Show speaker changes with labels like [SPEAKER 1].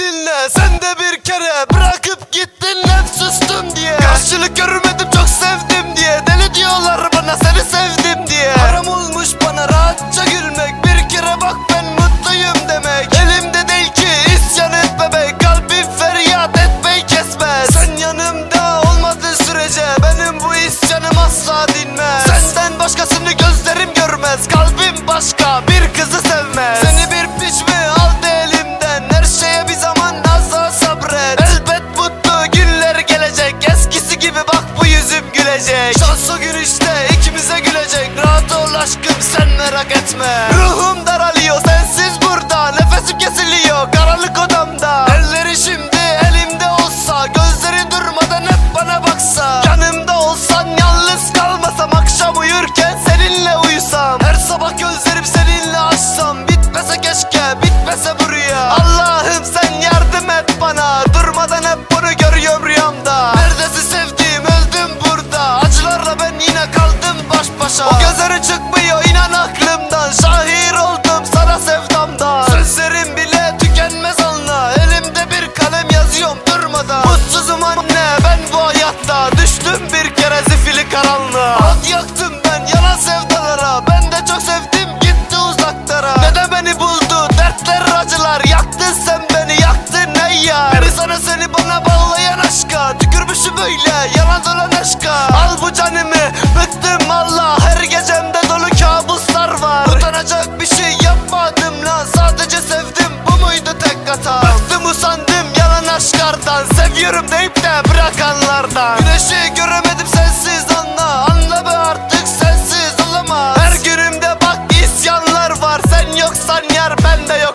[SPEAKER 1] etme Sen de bir kere bırakıp gittin hep sustum diye. Karşılık görmedim çok sevdim diye. Deli diyorlar bana seni sevdim diye. Haram olmuş bana rahatça gülmek. Bir kere bak ben mutluyum demek. Elimde değil ki isyan etme be Kalbim feryat etmeyi kesmez. Sen yanımda olmadığın sürece Benim bu isyanım asla dinmez. Senden başkasını gözlerim görmez Kalbim başka bir kızı sevmez. Seni bir piç mi aşkım sen merak etme dertler acılar Yaktın sen beni yaktın ne ya? Beni sana seni bana bağlayan aşka. Tükürmüşüm böyle yalan dolan aşka. Al bu canımı bıktım valla. Her gecemde dolu kabuslar var. Utanacak bir şey yapmadım lan. Sadece sevdim bu muydu tek hatam Bıktım usandım yalan aşklardan Seviyorum deyip de bırakanlardan. Güneşi göremedim sensiz anla. Anla be artık sensiz olamaz. Her günümde bak isyanlar var. Sen yoksan yar ben de yok.